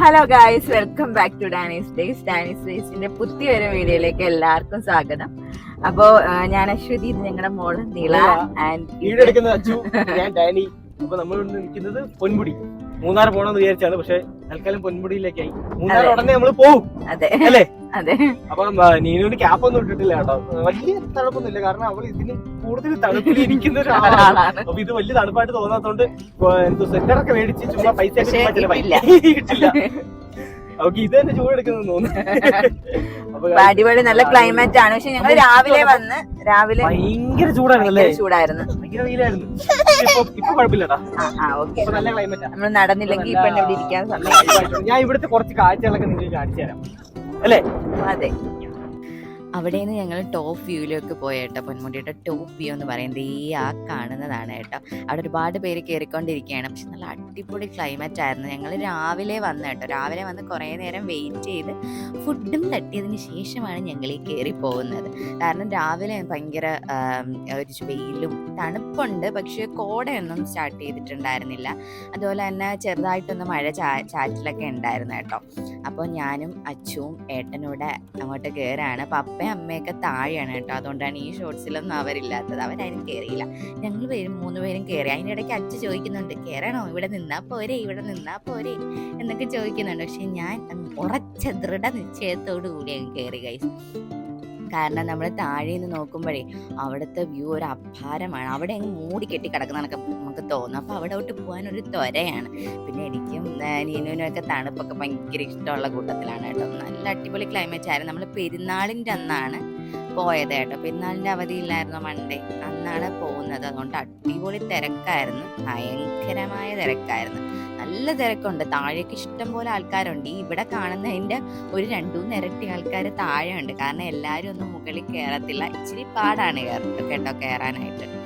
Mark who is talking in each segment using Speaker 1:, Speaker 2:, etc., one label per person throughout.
Speaker 1: Hello guys welcome back to Dani's days Dani's ഡേയ്സിന്റെ പുതിയൊരു വീഡിയോയിലേക്ക് എല്ലാവർക്കും സ്വാഗതം. അപ്പോ ഞാൻ അശ്വതി ഇത് ഞങ്ങളുടെ മോൾ നീള ആൻഡ്
Speaker 2: വീടെടുക്കുന്ന ഡാനി. അപ്പൊ നമ്മൾ നിൽക്കുന്നത് പൊന്മുടി മൂന്നാർ പോണെന്ന് വിചാരിച്ചാണ് പക്ഷെ തൽക്കാലം പൊന്മുടിയിലേക്കായി മൂന്നാർ ഉടനെ നമ്മൾ പോവും.
Speaker 1: അതെ.
Speaker 2: അല്ലേ?
Speaker 1: അതെ.
Speaker 2: അപ്പം നീനുവിന് ക്യാപ്പ് ഒന്നും ഇട്ടിട്ടില്ല കേട്ടോ. വലിയ തണുപ്പൊന്നുമില്ല കാരണം അവൾ ഇതിന് കൂടുതൽ തണുപ്പിൽ ഇരിക്കുന്ന ഒരാളാണ് അപ്പൊ ഇത് വലിയ തണുപ്പായിട്ട് തോന്നാത്തോണ്ട് എന്തോ സെന്ററൊക്കെ മേടിച്ച് ചുമ്മാ പൈസ കിട്ടില്ല ഇത് തന്നെ ചൂടെടുക്കുന്നു തോന്നുന്നു.
Speaker 1: അടിപൊളി നല്ല ക്ലൈമറ്റ് ആണ്. പക്ഷെ ഞങ്ങൾ രാവിലെ വന്ന് രാവിലെ
Speaker 2: ഭയങ്കര ചൂടായിരുന്നല്ലേ
Speaker 1: ചൂടായിരുന്നു.
Speaker 2: ഭയങ്കര വെയിലായിരുന്നു. ഇപ്പൊ കുഴപ്പമില്ലടാ. നല്ല ക്ലൈമറ്റാ
Speaker 1: നമ്മൾ നടന്നില്ലെങ്കിൽ ഇപ്പൊ ഇവിടെ ഇരിക്കാൻ സമയം
Speaker 2: ഞാൻ ഇവിടുത്തെ കുറച്ച് കാഴ്ചകളൊക്കെ നിങ്ങൾക്ക് കാണിച്ചു തരാം. അല്ലേ?
Speaker 1: അതെ.
Speaker 3: അവിടെ നിന്ന് ഞങ്ങൾ ടോപ്പ് വ്യൂയിലേക്ക് പോയ കേട്ടോ. പൊന്മുടിയുടെ ടോപ്പ് വ്യൂ എന്ന് പറയുന്നത് ഈ ആ കാണുന്നതാണ് കേട്ടോ. അവിടെ ഒരുപാട് പേര് കയറിക്കൊണ്ടിരിക്കുകയാണ് പക്ഷെ നല്ല അടിപൊളി ക്ലൈമറ്റ് ആയിരുന്നു. ഞങ്ങൾ രാവിലെ വന്ന് കേട്ടോ. രാവിലെ വന്ന് കുറേ നേരം വെയിറ്റ് ചെയ്ത് ഫുഡും തട്ടിയതിന് ശേഷമാണ് ഞങ്ങൾ ഈ കയറി പോകുന്നത്. കാരണം രാവിലെ ഭയങ്കര ഒരു വെയിലും തണുപ്പുണ്ട്. പക്ഷേ കോടയൊന്നും സ്റ്റാർട്ട് ചെയ്തിട്ടുണ്ടായിരുന്നില്ല. അതുപോലെ തന്നെ ചെറുതായിട്ടൊന്ന് മഴ ചാ ചാറ്റിലൊക്കെ ഉണ്ടായിരുന്നു കേട്ടോ. അപ്പോൾ ഞാനും അച്ചുവും ഏട്ടനൂടെ അങ്ങോട്ട് കയറാണ് അപ്പോൾ അപ്പയും അമ്മയൊക്കെ താഴെയാണ് കേട്ടോ. അതുകൊണ്ടാണ് ഈ ഷോർട്സിലൊന്നും അവരില്ലാത്തത്. അവരാരും കയറിയില്ല ഞങ്ങൾ പേരും മൂന്ന് പേരും കയറി അതിന്റെ ഇടയ്ക്ക് അച്ഛ ചോദിക്കുന്നുണ്ട് കയറണോ ഇവിടെ നിന്നാ പോരെ ഇവിടെ നിന്നാ പോരെ എന്നൊക്കെ ചോദിക്കുന്നുണ്ട്. പക്ഷെ ഞാൻ ഉറച്ച ദൃഢ നിശ്ചയത്തോടു കൂടി അങ്ങ് കയറി കൈസ് കാരണം നമ്മൾ താഴെ നിന്ന് നോക്കുമ്പോഴേ അവിടുത്തെ വ്യൂ ഒരു അപാരമാണ്. അവിടെ അങ്ങ് മൂടി കെട്ടി കിടക്കുന്നതൊക്കെ നമുക്ക് തോന്നും. അപ്പോൾ അവിടോട്ട് പോകാനൊരു ത്വരയാണ്. പിന്നെ എനിക്കും ആ, നീനുവിനും ഒക്കെ തണുപ്പൊക്കെ ഭയങ്കര ഇഷ്ടമുള്ള കൂട്ടത്തിലാണ് കേട്ടോ. നല്ല അടിപൊളി ക്ലൈമറ്റ് ആയിരുന്നു. നമ്മൾ പെരുന്നാളിന്റെ അന്നാണ് പോയത് കേട്ടോ. പെരുന്നാളിന്റെ അവധി ഇല്ലായിരുന്നു മൺഡേ അന്നാണ് പോകുന്നത്. അതുകൊണ്ട് അടിപൊളി തിരക്കായിരുന്നു. ഭയങ്കരമായ തിരക്കായിരുന്നു. നല്ല തിരക്കുണ്ട്. താഴേക്ക് ഇഷ്ടം പോലെ ആൾക്കാരുണ്ട്. ഈ ഇവിടെ കാണുന്നതിന്റെ ഒരു രണ്ടു മൂന്ന് ഇരട്ടി ആൾക്കാർ താഴെ ഉണ്ട് കാരണം എല്ലാവരും ഒന്നും മുകളിൽ കയറത്തില്ല ഇച്ചിരി പാടാണ് കേട്ടോ കയറാനായിട്ട്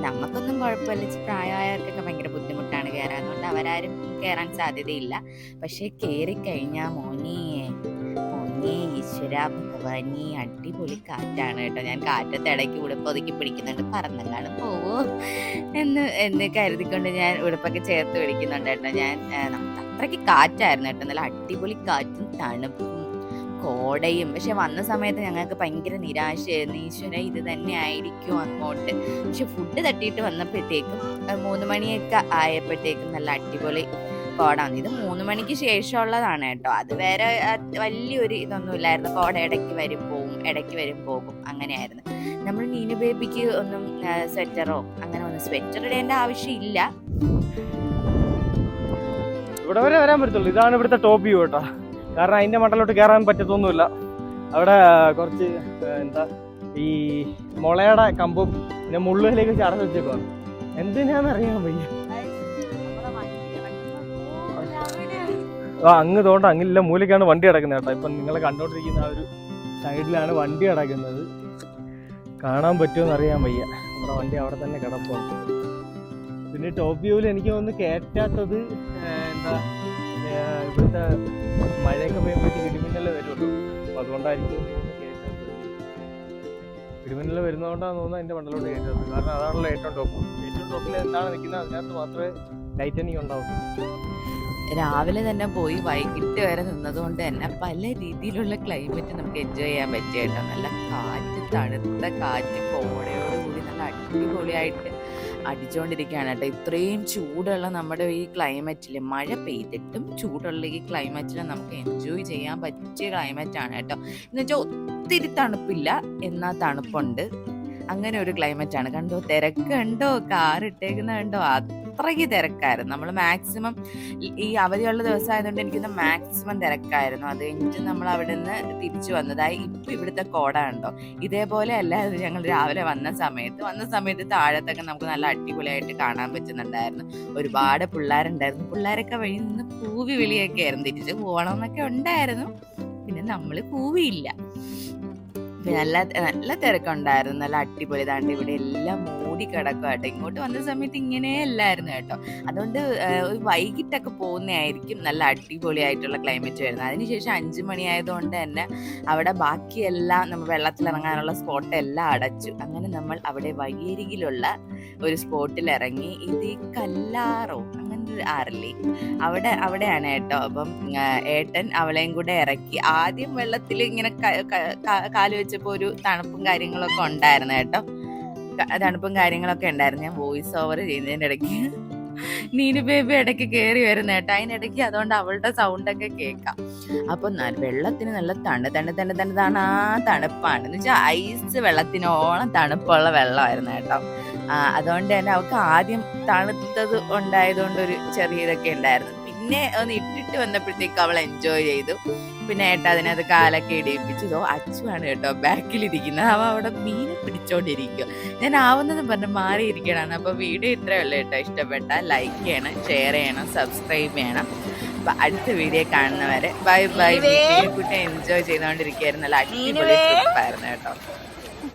Speaker 3: നമുക്കൊന്നും കുഴപ്പമില്ല. ഇച്ചിരി പ്രായമായവർക്കൊക്കെ ഭയങ്കര ബുദ്ധിമുട്ടാണ് കയറാൻ അതുകൊണ്ട് അവരാരും കയറാൻ സാധ്യതയില്ല. പക്ഷേ കയറി കഴിഞ്ഞാൽ മോനെ മോനെ ഈശ്വര ഭഗവാനി അടിപൊളി കാറ്റാണ് കേട്ടോ. ഞാൻ കാറ്റത്തെ ഇടയ്ക്ക് ഉടുപ്പ് ഒതുക്കി പിടിക്കുന്നുണ്ട്. പറന്നെങ്ങാനും പോവോ എന്ന് എന്ന് കരുതിക്കൊണ്ട് ഞാൻ ഉടുപ്പൊക്കെ ചേർത്ത് പിടിക്കുന്നുണ്ട് കേട്ടോ. ഞാൻ അത്രയ്ക്ക് കാറ്റായിരുന്നു കേട്ടോ. നല്ല അടിപൊളി കാറ്റും തണുപ്പും കോടയും. പക്ഷെ വന്ന സമയത്ത് ഞങ്ങൾക്ക് ഭയങ്കര നിരാശയായിരുന്നു. ഈശ്വര ഇത് തന്നെ ആയിരിക്കും അങ്ങോട്ട്. പക്ഷെ ഫുഡ് തട്ടിയിട്ട് വന്നപ്പോഴത്തേക്കും മൂന്ന് മണിയൊക്കെ ആയപ്പോഴത്തേക്കും നല്ല അടിപൊളി കോടാണ് ഇത് മൂന്ന് മണിക്ക് ശേഷമുള്ളതാണ് കേട്ടോ. അത് വേറെ വലിയൊരു ഇതൊന്നും ഇല്ലായിരുന്നു. കോട ഇടയ്ക്ക് വരും പോകും ഇടയ്ക്ക് വരും പോകും. അങ്ങനെയായിരുന്നു. നമ്മൾ നീനു ബേബിക്ക് ഒന്നും സ്വെറ്ററോ അങ്ങനെ ഒന്നും സ്വെറ്റർ ഇടേണ്ട ആവശ്യമില്ല
Speaker 2: ഇവിടെ വരെ വരാൻ പറ്റത്തുള്ളൂ. ഇതാണ് ഇവിടുത്തെ ടോപ്പ് വ്യൂ കേട്ടോ. കാരണം അതിന്റെ മണ്ടലോട്ട് കയറാൻ പറ്റത്തൊന്നുമില്ല. അവിടെ കുറച്ച് എന്താ ഈ മുളയുടെ കമ്പും പിന്നെ മുള്ളുകളിലേക്ക് ചടച്ച് എന്തിനാന്ന് അറിയാൻ വയ്യ. ആ അങ്ങ് തോണ്ട അങ്ങില്ല മൂലക്കാണ് വണ്ടി കിടക്കുന്നത് കേട്ടോ. ഇപ്പം നിങ്ങൾ കണ്ടോണ്ടിരിക്കുന്ന ആ ഒരു സൈഡിലാണ് വണ്ടി കിടക്കുന്നത്. കാണാൻ പറ്റുമെന്ന് അറിയാൻ വയ്യ. നമ്മുടെ വണ്ടി അവിടെ തന്നെ കിടപ്പുണ്ട്. പിന്നെ ടോപ്പ് വ്യൂവിൽ എനിക്ക് ഒന്ന് കയറ്റാത്തത് എന്താ ഇവിടുത്തെ മഴയൊക്കെ പെയ്യുമ്പോഴത്തേക്ക് ഇടിമിന്നൽ വരുള്ളൂ. അപ്പൊ അതുകൊണ്ടായിരിക്കും കയറ്റാത്തത്. ഇടിമിന്നൽ വരുന്നതുകൊണ്ടാണ് തോന്നുന്നത് എന്റെ മണ്ടലോട്ട് കയറ്റാത്തത്. കാരണം അതാണല്ലോ ഏറ്റവും ടോപ്പ് ഏറ്റവും ടോപ്പിൽ എന്താണ് നിൽക്കുന്നത്? അതിനകത്ത് മാത്രമേ ലൈറ്റനിങ് ഉണ്ടാവത്തുള്ളൂ
Speaker 3: രാവിലെ തന്നെ പോയി വൈകിട്ട് വരെ നിന്നതുകൊണ്ട് തന്നെ പല രീതിയിലുള്ള ക്ലൈമറ്റ് നമുക്ക് എൻജോയ് ചെയ്യാൻ പറ്റിയ നല്ല കാറ്റ് തണുത്ത കാറ്റ് കോടയോടുകൂടി നല്ല അടിപൊളിയായിട്ട് അടിച്ചുകൊണ്ടിരിക്കുകയാണ് കേട്ടോ. ഇത്രയും ചൂടുള്ള നമ്മുടെ ഈ ക്ലൈമറ്റിൽ മഴ പെയ്തിട്ടും ചൂടുള്ള ഈ ക്ലൈമറ്റിൽ നമുക്ക് എൻജോയ് ചെയ്യാൻ പറ്റിയ ക്ലൈമറ്റാണ് കേട്ടോ. എന്ന് വെച്ചാൽ ഒത്തിരി തണുപ്പില്ല എന്നാൽ തണുപ്പുണ്ട്. അങ്ങനെ ഒരു ക്ലൈമറ്റ് ആണ്. കണ്ടോ തിരക്കുണ്ടോ കാർ ഇട്ടേക്കുന്ന കണ്ടോ? അത്രയ്ക്ക് തിരക്കായിരുന്നു. നമ്മൾ മാക്സിമം ഈ അവധിയുള്ള ദിവസമായതുകൊണ്ട് എനിക്കൊന്ന് മാക്സിമം തിരക്കായിരുന്നു. അത് കഴിഞ്ഞിട്ട് നമ്മൾ അവിടെ നിന്ന് തിരിച്ചു വന്നതായി ഇപ്പം ഇവിടുത്തെ കോട ഉണ്ടോ ഇതേപോലെ അല്ലായിരുന്നു ഞങ്ങൾ രാവിലെ വന്ന സമയത്ത് വന്ന സമയത്ത് താഴത്തൊക്കെ നമുക്ക് നല്ല അടിപൊളിയായിട്ട് കാണാൻ പറ്റുന്നുണ്ടായിരുന്നു. ഒരുപാട് പിള്ളേരുണ്ടായിരുന്നു. പിള്ളേരൊക്കെ വഴി നിന്ന് കൂവി വിളിയൊക്കെ ആയിരുന്നു തിരിച്ച് പോകണം എന്നൊക്കെ ഉണ്ടായിരുന്നു. പിന്നെ നമ്മൾ കൂവിയില്ല. നല്ല നല്ല തിരക്കുണ്ടായിരുന്നു. നല്ല അടിപൊളി. താണ്ട് ഇവിടെ എല്ലാം മൂടി കിടക്കും കേട്ടോ. ഇങ്ങോട്ട് വന്ന സമയത്ത് ഇങ്ങനെ അല്ലായിരുന്നു കേട്ടോ. അതുകൊണ്ട് ഒരു വൈകിട്ടൊക്കെ പോകുന്നതായിരിക്കും നല്ല അടിപൊളിയായിട്ടുള്ള ക്ലൈമറ്റ് വരുന്നത്. അതിനുശേഷം അഞ്ച് മണിയായതുകൊണ്ട് തന്നെ അവിടെ ബാക്കിയെല്ലാം നമ്മൾ വെള്ളത്തിലിറങ്ങാനുള്ള സ്പോട്ട് എല്ലാം അടച്ചു. അങ്ങനെ നമ്മൾ അവിടെ വഴിയരികിലുള്ള ഒരു സ്പോട്ടിൽ ഇറങ്ങി. ഇത് കല്ലാറോ ആറില്ലേ അവിടെ അവിടെയാണ് കേട്ടോ. അപ്പം ഏട്ടൻ അവളെയും കൂടെ ഇറക്കി. ആദ്യം വെള്ളത്തിൽ ഇങ്ങനെ കാൽ വെച്ചപ്പോൾ ഒരു തണുപ്പും കാര്യങ്ങളൊക്കെ ഉണ്ടായിരുന്നു കേട്ടോ. തണുപ്പും കാര്യങ്ങളൊക്കെ ഉണ്ടായിരുന്നു. ഞാൻ വോയിസ് ഓവർ ചെയ്യുന്നതിന്റെ ഇടയ്ക്ക്. നീനു ബേബി ഇടയ്ക്ക് കയറി വരുന്ന കേട്ടോ. അതിനിടയ്ക്ക് അതുകൊണ്ട് അവളുടെ സൗണ്ടൊക്കെ കേൾക്കാം. അപ്പൊ വെള്ളത്തിന് നല്ല തണു തണു തണു തണു തണാ തണുപ്പാണ്. എന്ന് വെച്ചാൽ ഐസ് വെള്ളത്തിനോളം തണുപ്പുള്ള വെള്ളമായിരുന്നു കേട്ടോ. അതുകൊണ്ട് തന്നെ അവൾക്ക് ആദ്യം തണുത്തത് ഉണ്ടായതുകൊണ്ട് ഒരു ചെറിയ ഇതൊക്കെ ഉണ്ടായിരുന്നു. പിന്നെ ഒന്ന് ഇട്ടിട്ട് വന്നപ്പോഴത്തേക്ക് അവൾ എൻജോയ് ചെയ്തു. പിന്നെ ഏട്ടാ അതിനകത്ത് കാലൊക്കെ ഇടിയിപ്പിച്ചു. ഇതോ അച്ചുവാണ് കേട്ടോ ബാക്കിൽ ഇരിക്കുന്നത് അവ അവിടെ മീനെ പിടിച്ചോണ്ടിരിക്കുക ഞാൻ ആവുന്നതും പറഞ്ഞ് മാറിയിരിക്കണം അപ്പോൾ വീഡിയോ ഇത്രയേ ഉള്ളൂ കേട്ടോ. ഇഷ്ടപ്പെട്ടാൽ ലൈക്ക് ചെയ്യണം ഷെയർ ചെയ്യണം സബ്സ്ക്രൈബ് ചെയ്യണം. അപ്പൊ അടുത്ത വീഡിയോ കാണുന്നവരെ ബൈ ബൈ. കുട്ടി എൻജോയ് ചെയ്തോണ്ടിരിക്കുകയായിരുന്നു നല്ല അടിപൊളി. ട്രിപ്പായിരുന്നു കേട്ടോ.